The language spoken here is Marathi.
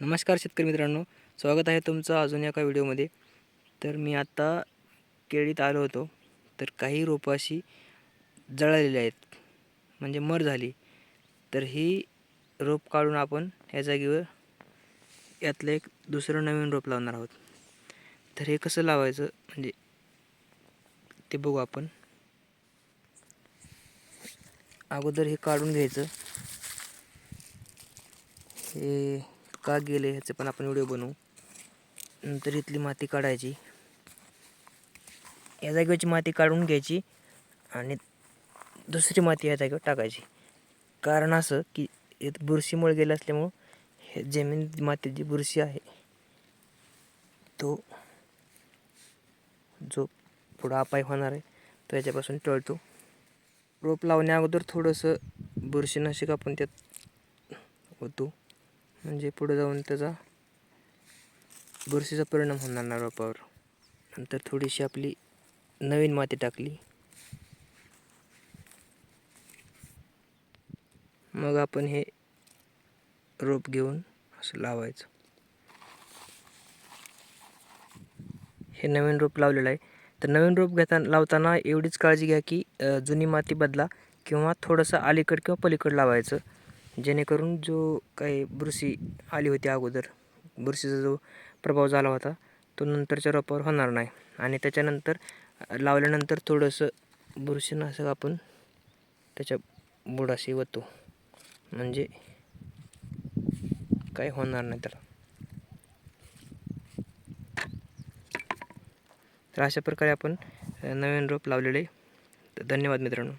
नमस्कार शेतकरी मित्रांनो स्वागत आहे तुमचं अजून एका व्हिडिओमध्ये. तर मी आत्ता केळीत आलो होतो तर काही रोपं अशी जळालेली आहेत म्हणजे मर झाली. तर ही रोप काढून आपण या जागेवर यातलं एक दुसरं नवीन रोप लावणार आहोत. तर हे कसं लावायचं म्हणजे ते बघू आपण. अगोदर हे काढून घ्यायचं. हे का गेले ह्याचे पण आपण व्हिडिओ बनवू. नंतर इथली माती काढायची. या जागेवरची माती काढून घ्यायची आणि दुसरी माती या जागेवर टाकायची. कारण असं की इथं बुरशीमुळे गेलं असल्यामुळं हे जमीन माती जी बुरशी आहे तो जो पुढं अपाय होणार आहे तो याच्यापासून टळतो. रोप लावण्या अगोदर थोडंसं बुरशीनाशक आपण त्यात होतो. म्हणजे पुढे जाऊन त्याचा बुरशीचा परिणाम होणार नाही रोपावर. नंतर थोडीशी आपली नवीन माती टाकली. मग आपण हे रोप घेऊन असं लावायचं. हे नवीन रोप लावलेलं आहे. तर नवीन रोप घेताना लावताना एवढीच काळजी घ्या की जुनी माती बदला किंवा थोडंसं अलीकड किंवा पलीकड लावायचं. जेणेकरून जो काही बुरशी आली होती अगोदर बुरशीचा जो प्रभाव झाला होता तो नंतरच्या रोपावर होणार नाही. आणि त्याच्यानंतर लावल्यानंतर थोडंसं बुरशीनाशक आपण त्याच्या बुडाशी वतो. म्हणजे काही होणार नाही त्याला. तर अशा प्रकारे आपण नवीन रोप लावलेले. धन्यवाद मित्रांनो.